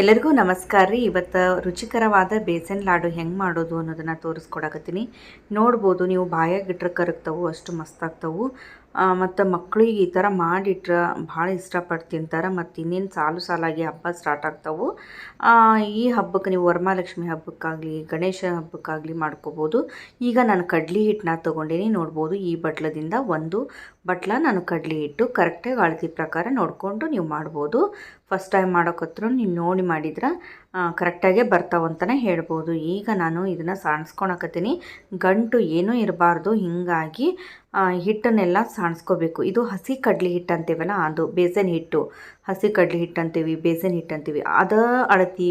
ಎಲ್ಲರಿಗೂ ನಮಸ್ಕಾರ ರೀ. ಇವತ್ತು ರುಚಿಕರವಾದ ಬೇಸನ್ ಲಾಡು ಹೆಂಗೆ ಮಾಡೋದು ಅನ್ನೋದನ್ನು ತೋರಿಸ್ಕೊಡಕತ್ತೀನಿ. ನೋಡ್ಬೋದು ನೀವು ಬಾಯಾಗಿಟ್ರೆ ಕರಗ್ತವು, ಅಷ್ಟು ಮಸ್ತ್ ಆಗ್ತವು. ಮತ್ತು ಮಕ್ಕಳಿಗೆ ಈ ಥರ ಮಾಡಿಟ್ರೆ ಭಾಳ ಇಷ್ಟಪಟ್ಟು ತಿಂತಾರೆ ಮತ್ತು ಇನ್ನೇನು ಸಾಲು ಸಾಲಾಗಿ ಹಬ್ಬ ಸ್ಟಾರ್ಟ್ ಆಗ್ತಾವು. ಈ ಹಬ್ಬಕ್ಕೆ ನೀವು ವರಮಹಾಲಕ್ಷ್ಮಿ ಹಬ್ಬಕ್ಕಾಗಲಿ, ಗಣೇಶ ಹಬ್ಬಕ್ಕಾಗಲಿ ಮಾಡ್ಕೋಬೋದು. ಈಗ ನಾನು ಕಡ್ಲಿ ಹಿಟ್ಟನ್ನ ತೊಗೊಂಡೇನಿ. ನೋಡ್ಬೋದು ಈ ಬಟ್ಲದಿಂದ ಒಂದು ಬಟ್ಲ ನಾನು ಕಡ್ಲಿ ಹಿಟ್ಟು ಕರೆಕ್ಟಾಗಿ ಅಳತಿ ಪ್ರಕಾರ ನೋಡಿಕೊಂಡು ನೀವು ಮಾಡ್ಬೋದು. ಫಸ್ಟ್ ಟೈಮ್ ಮಾಡೋಕತ್ರೂ ನೀವು ನೋಡಿ ಮಾಡಿದ್ರೆ ಕರೆಕ್ಟಾಗೆ ಬರ್ತಾವಂತಲೇ ಹೇಳ್ಬೋದು. ಈಗ ನಾನು ಇದನ್ನು ಸಾಣಿಸ್ಕೊಳಕತ್ತೀನಿ ಗಂಟು ಏನೂ ಇರಬಾರ್ದು, ಹೀಗಾಗಿ ಹಿಟ್ಟನ್ನೆಲ್ಲ ಸಾಣಿಸ್ಕೋಬೇಕು. ಇದು ಹಸಿ ಕಡ್ಲಿ ಹಿಟ್ಟು ಅಂತೀವಲ್ಲ, ಅದು ಬೇಸನ್ ಹಿಟ್ಟು. ಹಸಿ ಕಡ್ಲಿ ಹಿಟ್ಟು ಅಂತೀವಿ, ಬೇಸನ್ ಹಿಟ್ಟು ಅಂತೀವಿ. ಅದ ಅಳತಿ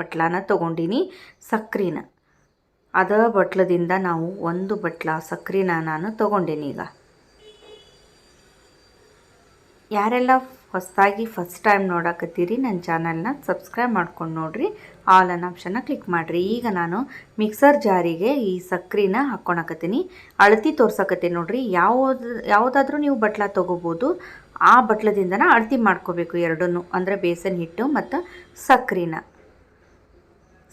ಬಟ್ಲಾನ ತೊಗೊಂಡಿನಿ, ಸಕ್ರಿನ. ಅದ ಬಟ್ಲದಿಂದ ನಾವು ಒಂದು ಬಟ್ಲ ಸಕ್ರಿನ ನಾನು ತೊಗೊಂಡೀನಿ ಈಗ. ಯಾರೆಲ್ಲ ಹೊಸದಾಗಿ ಫಸ್ಟ್ ಟೈಮ್ ನೋಡಕತ್ತೀರಿ ನನ್ನ ಚಾನಲ್ನ ಸಬ್ಸ್ಕ್ರೈಬ್ ಮಾಡ್ಕೊಂಡು ನೋಡಿರಿ. ಆಲ್ ಅನ್ ಆಪ್ಷನ್ನ ಕ್ಲಿಕ್ ಮಾಡಿರಿ. ಈಗ ನಾನು ಮಿಕ್ಸರ್ ಜಾರಿಗೆ ಈ ಸಕ್ಕರೆನ ಹಾಕ್ಕೊಳಕತ್ತೀನಿ ಅಳತಿ ತೋರ್ಸಕತ್ತೀನಿ ನೋಡಿರಿ. ಯಾವುದು, ಯಾವುದಾದ್ರೂ ನೀವು ಬಟ್ಲ ತೊಗೋಬೋದು. ಆ ಬಟ್ಲದಿಂದನ ಅಳತಿ ಮಾಡ್ಕೋಬೇಕು ಎರಡನ್ನೂ. ಅಂದರೆ ಬೇಸನ್ ಹಿಟ್ಟು ಮತ್ತು ಸಕ್ರಿನ.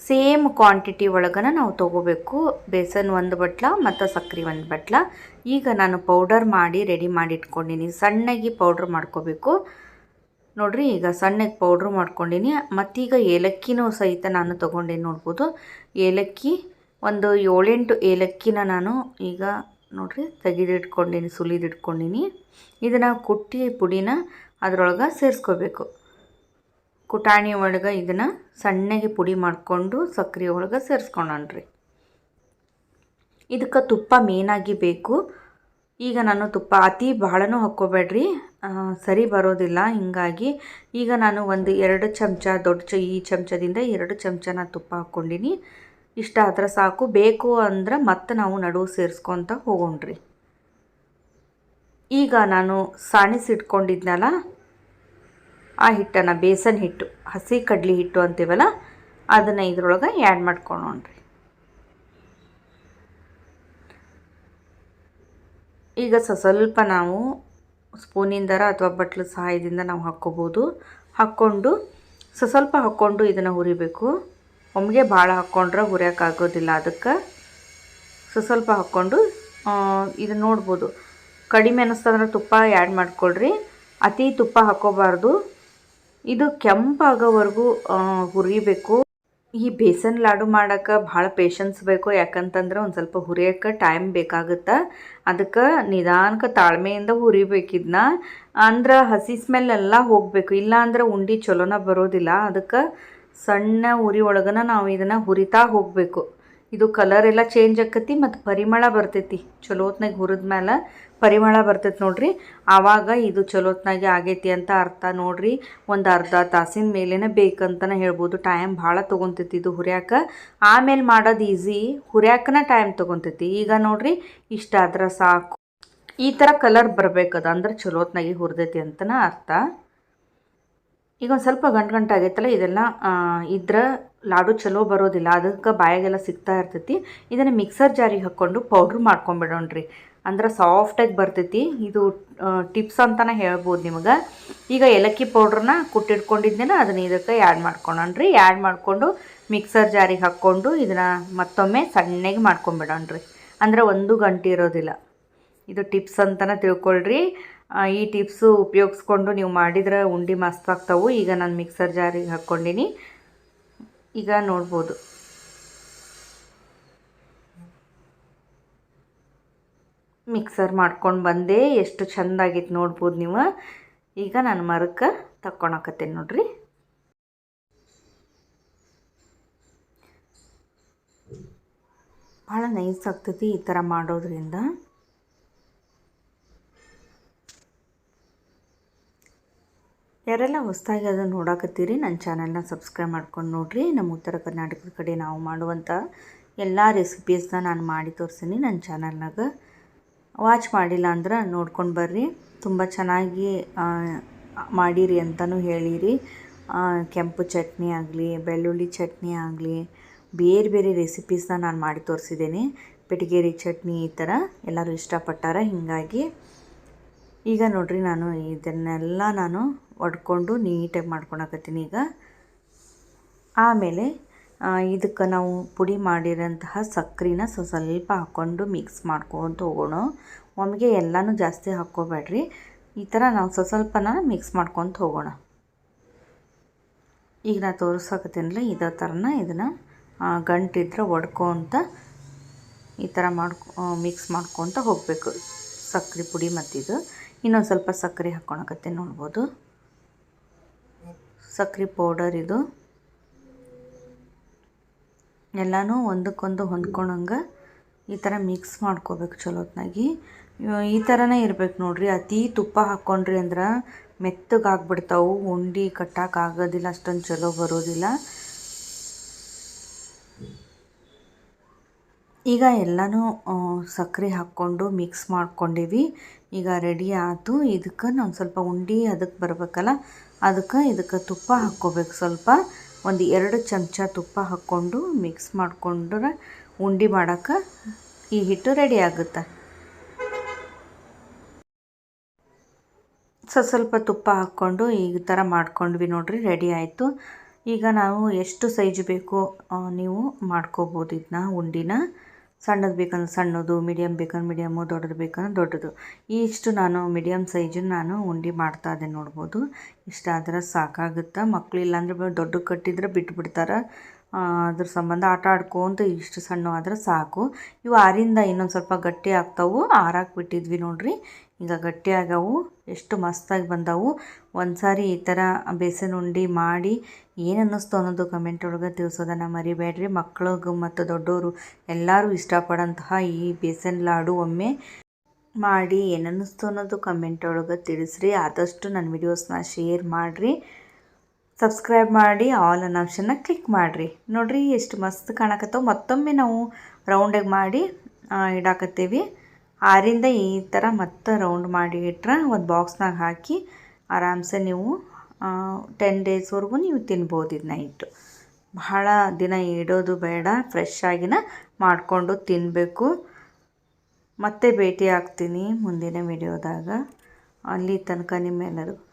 ಸೇಮ್ ಕ್ವಾಂಟಿಟಿ ಒಳಗನ ನಾವು ತೊಗೋಬೇಕು. ಬೇಸನ್ ಒಂದು ಬಟ್ಲ ಮತ್ತು ಸಕ್ಕರೆ ಒಂದು ಬಟ್ಲ. ಈಗ ನಾನು ಪೌಡರ್ ಮಾಡಿ ರೆಡಿ ಮಾಡಿ ಇಟ್ಕೊಂಡಿನಿ. ಸಣ್ಣಗೆ ಪೌಡ್ರ್ ಮಾಡ್ಕೋಬೇಕು. ನೋಡ್ರಿ, ಈಗ ಸಣ್ಣಗೆ ಪೌಡ್ರ್ ಮಾಡ್ಕೊಂಡಿನಿ. ಮತ್ತೀಗ ಏಲಕ್ಕಿನೂ ಸಹಿತ ನಾನು ತೊಗೊಂಡೇನು ನೋಡ್ಬೋದು. ಏಲಕ್ಕಿ, ಒಂದು ಏಳೆಂಟು ಏಲಕ್ಕಿನ ನಾನು ಈಗ ನೋಡ್ರಿ ತೆಗೆದಿಟ್ಕೊಂಡಿನಿ, ಸುಲಿದಿಟ್ಕೊಂಡಿನಿ. ಇದನ್ನು ಕುಟ್ಟಿ ಪುಡಿನ ಅದರೊಳಗೆ ಸೇರಿಸ್ಕೋಬೇಕು. ಕುಟಾಣಿ ಒಳಗೆ ಇದನ್ನು ಸಣ್ಣಗೆ ಪುಡಿ ಮಾಡಿಕೊಂಡು ಸಕ್ಕರೆ ಒಳಗೆ ಸೇರಿಸ್ಕೊಂಡ್ರಿ ಇದಕ್ಕೆ ತುಪ್ಪ ಮೇನಾಗಿ ಬೇಕು. ಈಗ ನಾನು ತುಪ್ಪ ಅತಿ ಭಾಳನೂ ಹಾಕ್ಕೋಬೇಡ್ರಿ. ಸರಿ ಬರೋದಿಲ್ಲ, ಹೀಗಾಗಿ ಈಗ ನಾನು ಒಂದು ಎರಡು ಚಮಚ ದೊಡ್ಡ ಚ, ಈ ಚಮಚದಿಂದ ಎರಡು ಚಮಚನ ತುಪ್ಪ ಹಾಕ್ಕೊಂಡಿನಿ. ಇಷ್ಟ ಆದ್ರೆ ಸಾಕು, ಬೇಕು ಅಂದ್ರೆ ಮತ್ತೆ ನಾವು ನಡುವು ಸೇರಿಸ್ಕೊತ ಹೋಗೋಣ್ರಿ. ಈಗ ನಾನು ಸಾಣಿಸಿಟ್ಕೊಂಡಿದ್ನಲ್ಲ ಆ ಹಿಟ್ಟನ್ನು ಬೇಸನ್ ಹಿಟ್ಟು, ಹಸಿ ಕಡ್ಲಿ ಹಿಟ್ಟು ಅಂತೀವಲ್ಲ, ಅದನ್ನು ಇದ್ರೊಳಗೆ ಆ್ಯಡ್ ಮಾಡ್ಕೊಳೋಣ್ರಿ ಈಗ ಸ್ವಲ್ಪ ನಾವು ಸ್ಪೂನಿಂದರ ಅಥವಾ ಬಟ್ಲ ಸಹಾಯದಿಂದ ನಾವು ಹಾಕ್ಕೋಬೋದು. ಹಾಕ್ಕೊಂಡು ಸ್ವಲ್ಪ ಹಾಕ್ಕೊಂಡು ಇದನ್ನು ಹುರಿಬೇಕು. ಒಮ್ಮೆಗೆ ಭಾಳ ಹಾಕ್ಕೊಂಡ್ರೆ ಹುರಿಯೋಕ್ಕಾಗೋದಿಲ್ಲ ಅದಕ್ಕೆ. ಸ್ವಲ್ಪ ಹಾಕ್ಕೊಂಡು ಇದು ನೋಡ್ಬೋದು. ಕಡಿಮೆ ಅನ್ನಿಸ್ತಂದ್ರೆ ತುಪ್ಪ ಆ್ಯಡ್ ಮಾಡ್ಕೊಳ್ರಿ. ಅತಿ ತುಪ್ಪ ಹಾಕ್ಕೋಬಾರ್ದು. ಇದು ಕೆಂಪಾಗೋವರೆಗೂ ಹುರಿಬೇಕು. ಈ ಬೇಸನ್ ಲಾಡು ಮಾಡೋಕೆ ಭಾಳ ಪೇಷನ್ಸ್ ಬೇಕು. ಯಾಕಂತಂದ್ರೆ ಒಂದು ಸ್ವಲ್ಪ ಹುರಿಯೋಕೆ ಟೈಮ್ ಬೇಕಾಗುತ್ತೆ. ಅದಕ್ಕೆ ನಿಧಾನಕ್ಕೆ ತಾಳ್ಮೆಯಿಂದ ಹುರಿಬೇಕಿದ್ನ ಅಂದ್ರೆ ಹಸಿ ಸ್ಮೆಲ್ ಎಲ್ಲ ಹೋಗಬೇಕು. ಇಲ್ಲಾಂದ್ರೆ ಉಂಡೆ ಚಲೋನ ಬರೋದಿಲ್ಲ. ಅದಕ್ಕೆ ಸಣ್ಣ ಉರಿ ಒಳಗನ ನಾವು ಇದನ್ನು ಹುರಿತಾ ಹೋಗಬೇಕು. ಇದು ಕಲರ್ ಎಲ್ಲ ಚೇಂಜ್ ಆಕತಿ ಮತ್ತು ಪರಿಮಳ ಬರ್ತೈತಿ. ಚಲೋತ್ನಾಗ ಹುರಿದ್ಮೇಲೆ ಪರಿಮಳ ಬರ್ತೈತಿ ನೋಡ್ರಿ. ಆವಾಗ ಇದು ಚಲೋತ್ನಾಗೆ ಆಗೈತಿ ಅಂತ ಅರ್ಥ ನೋಡ್ರಿ. ಒಂದು ಅರ್ಧ ತಾಸಿನ ಮೇಲೇ ಬೇಕಂತನೇ ಹೇಳ್ಬೋದು. ಟೈಮ್ ಭಾಳ ತೊಗೊತೈತಿ ಇದು ಹುರ್ಯಾಕ. ಆಮೇಲೆ ಮಾಡೋದು ಈಸಿ ಹುರ್ಯಾಕನ ಟೈಮ್ ತೊಗೊತೈತಿ. ಈಗ ನೋಡ್ರಿ ಇಷ್ಟ ಆದ್ರೆ ಸಾಕು. ಈ ಥರ ಕಲರ್ ಬರಬೇಕದು ಅಂದ್ರೆ ಚಲೋತ್ನಾಗಿ ಹುರಿದೈತಿ ಅಂತನ ಅರ್ಥ. ಈಗ ಒಂದು ಸ್ವಲ್ಪ ಗಂಟು ಗಂಟು ಆಗೈತಲ್ಲ, ಇದೆಲ್ಲ ಇದ್ರೆ ಲಾಡು ಚಲೋ ಬರೋದಿಲ್ಲ, ಅದಕ್ಕೆ ಬಾಯಾಗೆಲ್ಲ ಸಿಗ್ತಾ ಇರ್ತೈತಿ. ಇದನ್ನು ಮಿಕ್ಸರ್ ಜಾರಿಗೆ ಹಾಕ್ಕೊಂಡು ಪೌಡ್ರ್ ಮಾಡ್ಕೊಂಬಿಡೋಣ್ರಿ. ಅಂದ್ರೆ ಸಾಫ್ಟಾಗಿ ಬರ್ತೈತಿ. ಇದು ಟಿಪ್ಸ್ ಅಂತಲೇ ಹೇಳ್ಬೋದು ನಿಮಗೆ. ಈಗ ಏಲಕ್ಕಿ ಪೌಡ್ರನ್ನ ಕುಟ್ಟಿಟ್ಕೊಂಡಿದ್ದೇನೆ ಅದನ್ನ ಇದಕ್ಕೆ ಆ್ಯಡ್ ಮಾಡ್ಕೊಳಣ್ರಿ. ಆ್ಯಡ್ ಮಾಡಿಕೊಂಡು ಮಿಕ್ಸರ್ ಜಾರಿಗೆ ಹಾಕ್ಕೊಂಡು ಇದನ್ನು ಮತ್ತೊಮ್ಮೆ ಸಣ್ಣಗೆ ಮಾಡ್ಕೊಂಬಿಡೋಣ್ರಿ. ಅಂದ್ರೆ ಒಂದು ಗಂಟೆ ಇರೋದಿಲ್ಲ. ಇದು ಟಿಪ್ಸ್ ಅಂತಲೇ ತಿಳ್ಕೊಳ್ರಿ. ಈ ಟಿಪ್ಸು ಉಪಯೋಗಿಸ್ಕೊಂಡು ನೀವು ಮಾಡಿದ್ರೆ ಉಂಡೆ ಮಸ್ತ್ ಈಗ ನಾನು ಮಿಕ್ಸರ್ ಜಾರಿಗೆ ಹಾಕ್ಕೊಂಡಿನಿ. ಈಗ ನೋಡ್ಬೋದು. ಮಿಕ್ಸರ್ ಮಾಡ್ಕೊಂಡು ಬಂದೆ, ಎಷ್ಟು ಚೆಂದಾಗಿತ್ತು ನೋಡ್ಬೋದು ನೀವು. ಈಗ ನಾನು ಮರಕ್ಕೆ ತಕ್ಕೊಳಕತ್ತೇನೆ ನೋಡ್ರಿ. ಭಾಳ ನೈಸ್ ಆಗ್ತೈತಿ ಈ ಥರ ಮಾಡೋದ್ರಿಂದ. ಯಾರೆಲ್ಲ ಹೊಸದಾಗಿ ಅದನ್ನು ನೋಡಕತ್ತೀರಿ ನನ್ನ ಚಾನಲ್ನ ಸಬ್ಸ್ಕ್ರೈಬ್ ಮಾಡ್ಕೊಂಡು ನೋಡಿರಿ. ನಮ್ಮ ಉತ್ತರ ಕರ್ನಾಟಕದ ಕಡೆ ನಾವು ಮಾಡುವಂಥ ಎಲ್ಲ ರೆಸಿಪೀಸ್ನ ನಾನು ಮಾಡಿ ತೋರಿಸ್ತೀನಿ ನನ್ನ ಚಾನಲ್ನಾಗ ವಾಚ್ ಮಾಡಿಲ್ಲ ಅಂದ್ರೆ ನೋಡ್ಕೊಂಡು ಬರ್ರಿ. ತುಂಬ ಚೆನ್ನಾಗಿ ಮಾಡಿರಿ ಅಂತಲೂ ಹೇಳಿರಿ. ಕೆಂಪು ಚಟ್ನಿ ಆಗಲಿ, ಬೆಳ್ಳುಳ್ಳಿ ಚಟ್ನಿ ಆಗಲಿ, ಬೇರೆ ಬೇರೆ ರೆಸಿಪೀಸ್ನ ನಾನು ಮಾಡಿ ತೋರಿಸಿದ್ದೀನಿ ಪೆಟಿಗೇರಿ ಚಟ್ನಿ ಈ ಥರ ಎಲ್ಲರೂ ಇಷ್ಟಪಟ್ಟಾರ, ಹೀಗಾಗಿ ಈಗ ನೋಡಿರಿ ನಾನು ಇದನ್ನೆಲ್ಲ ನಾನು ಒಡ್ಕೊಂಡು ನೀಟಾಗಿ ಮಾಡ್ಕೊಳಕತ್ತೀನಿ ಈಗ. ಆಮೇಲೆ ಇದಕ್ಕೆ ನಾವು ಪುಡಿ ಮಾಡಿರೋಂತಹ ಸಕ್ಕರೆನ ಸ್ವ ಸ್ವಲ್ಪ ಹಾಕ್ಕೊಂಡು ಮಿಕ್ಸ್ ಮಾಡ್ಕೊತ ಹೋಗೋಣ ಒಮ್ಮೆಗೆ ಎಲ್ಲನೂ ಜಾಸ್ತಿ ಹಾಕ್ಕೋಬೇಡ್ರಿ. ಈ ಥರ ನಾವು ಸ್ವ ಸ್ವಲ್ಪನ ಮಿಕ್ಸ್ ಮಾಡ್ಕೊತ ಹೋಗೋಣ ಈಗ ನಾನು ತೋರಿಸಕತ್ತೀನಲ್ಲ, ಇದೇ ಥರನ ಇದನ್ನು ಗಂಟಿದ್ರೆ ಒಡ್ಕೊತ ಈ ಥರ ಮಾಡ್ಕೊ ಮಿಕ್ಸ್ ಮಾಡ್ಕೊತ ಹೋಗಬೇಕು. ಸಕ್ಕರೆ ಪುಡಿ ಮತ್ತಿದು. ಇನ್ನೊಂದು ಸ್ವಲ್ಪ ಸಕ್ಕರೆ ಹಾಕ್ಕೊಳಕತ್ತೀನಿ ನೋಡ್ಬೋದು. ಸಕ್ಕರೆ ಪೌಡರ್ ಇದು. ಎಲ್ಲನೂ ಒಂದಕ್ಕೊಂದು ಹೊಂದ್ಕೊಳಂಗೆ ಈ ಥರ ಮಿಕ್ಸ್ ಮಾಡ್ಕೋಬೇಕು ಚಲೋತ್ನಾಗಿ. ಈ ಥರನೇ ಇರ್ಬೇಕು ನೋಡ್ರಿ, ಅತಿ ತುಪ್ಪ ಹಾಕ್ಕೊಂಡ್ರಿ ಅಂದ್ರೆ ಮೆತ್ತಗೆ ಉಂಡಿ ಉಂಡೆ ಕಟ್ಟಕ್ಕೆ ಆಗೋದಿಲ್ಲ, ಅಷ್ಟೊಂದು ಚಲೋ ಬರೋದಿಲ್ಲ. ಈಗ ಎಲ್ಲನೂ ಸಕ್ಕರೆ ಹಾಕ್ಕೊಂಡು ಮಿಕ್ಸ್ ಮಾಡ್ಕೊಂಡೀವಿ. ಈಗ ರೆಡಿ ಆಯ್ತು ಇದಕ್ಕೆ ನಾವು ಸ್ವಲ್ಪ ಉಂಡೆ ಅದಕ್ಕೆ ಬರಬೇಕಲ್ಲ ಅದಕ್ಕೆ ಇದಕ್ಕೆ ತುಪ್ಪ ಹಾಕ್ಕೋಬೇಕು. ಸ್ವಲ್ಪ ಒಂದು ಎರಡು ಚಮಚ ತುಪ್ಪ ಹಾಕ್ಕೊಂಡು ಮಿಕ್ಸ್ ಮಾಡಿಕೊಂಡ್ರೆ ಉಂಡೆ ಮಾಡೋಕ್ಕೆ ಈ ಹಿಟ್ಟು ರೆಡಿ ಆಗುತ್ತೆ. ಸೊ ಸ್ವಲ್ಪ ತುಪ್ಪ ಹಾಕ್ಕೊಂಡು ಈ ಥರ ಮಾಡ್ಕೊಂಡ್ವಿ ನೋಡಿರಿ ರೆಡಿ ಆಯಿತು. ಈಗ ನಾವು ಎಷ್ಟು ಸೈಜ್ ಬೇಕು ನೀವು ಮಾಡ್ಕೋಬೋದು ಇದನ್ನ ಉಂಡಿನ. ಸಣ್ಣದು ಬೇಕಂದ್ರೆ ಸಣ್ಣದು ಮೀಡಿಯಮ್ ಬೇಕಂದ್ರೆ ಮೀಡಿಯಮ್ಮು ದೊಡ್ಡದು ಬೇಕಂದ್ರೆ ದೊಡ್ಡದು. ಇಷ್ಟು ನಾನು ಮೀಡಿಯಮ್ ಸೈಜನ್ನು ನಾನು ಉಂಡೆ ಮಾಡ್ತಾ ಇದ್ದೆ ನೋಡ್ಬೋದು. ಇಷ್ಟಾದ್ರೆ ಸಾಕಾಗುತ್ತೆ? ಮಕ್ಕಳು ಇಲ್ಲಾಂದ್ರೆ ದೊಡ್ಡ ಕಟ್ಟಿದ್ರೆ ಬಿಟ್ಬಿಡ್ತಾರೆ? ಅದ್ರ ಸಂಬಂಧ ಆಟ ಆಡ್ಕೊಂತ ಇಷ್ಟು ಸಣ್ಣ ಆದ್ರೆ ಸಾಕು. ಇವು ಆರಿಂದ ಇನ್ನೊಂದು ಸ್ವಲ್ಪ ಗಟ್ಟಿ ಆಗ್ತಾವು. ಆರಾಕ್ಬಿಟ್ಟಿದ್ವಿ ನೋಡ್ರಿ. ಈಗ ಗಟ್ಟಿಯಾಗವು, ಎಷ್ಟು ಮಸ್ತಾಗಿ ಬಂದವು. ಒಂದು ಸಾರಿ ಈ ಥರ ಬೇಸನ್ ಉಂಡೆ ಮಾಡಿ ಏನು ಅನ್ನಿಸ್ತು ಅನ್ನೋದು ಕಮೆಂಟ್ ಒಳಗೆ ತಿಳಿಸೋದನ್ನು ಮರಿಬೇಡ್ರಿ. ಮಕ್ಳಿಗೆ ಮತ್ತು ದೊಡ್ಡವರು ಎಲ್ಲರೂ ಇಷ್ಟಪಡೋಂತಹ ಈ ಬೇಸನ್ ಲಾಡು ಒಮ್ಮೆ ಮಾಡಿ ಏನನ್ನಿಸ್ತು ಅನ್ನೋದು ಕಮೆಂಟ್ ಒಳಗೆ ತಿಳಿಸ್ರಿ. ಆದಷ್ಟು ನನ್ನ ವಿಡಿಯೋಸ್ನ ಶೇರ್ ಮಾಡಿರಿ. ಸಬ್ಸ್ಕ್ರೈಬ್ ಮಾಡಿ ಆಲ್ ಅನ್ನೋ ಕ್ಲಿಕ್ ಮಾಡಿರಿ. ನೋಡಿರಿ, ಎಷ್ಟು ಮಸ್ತ್ ಕಾಣಕತ್ತವು. ಮತ್ತೊಮ್ಮೆ ನಾವು ರೌಂಡಾಗಿ ಮಾಡಿ ಇಡಾಕತ್ತೀವಿ. ಆರಿಂದ ಈ ಥರ ಮತ್ತೆ ರೌಂಡ್ ಮಾಡಿ ಇಟ್ರೆ ಒಂದು ಬಾಕ್ಸ್ನಾಗ ಹಾಕಿ ಆರಾಮ್ಸೆ ನೀವು ಟೆನ್ ಡೇಸ್ವರೆಗೂ ನೀವು ತಿನ್ಬೋದು ಇದನ್ನ ಇಟ್ಟು ಬಹಳ ದಿನ ಇಡೋದು ಬೇಡ ಫ್ರೆಶ್ ಆಗಿನ ಮಾಡಿಕೊಂಡು ತಿನ್ನಬೇಕು ಮತ್ತೆ ಭೇಟಿ ಆಗ್ತೀನಿ ಮುಂದಿನ ವಿಡಿಯೋದಾಗ ಅಲ್ಲಿ ತನಕ ನಿಮ್ಮೆಲ್ಲರಿಗೂ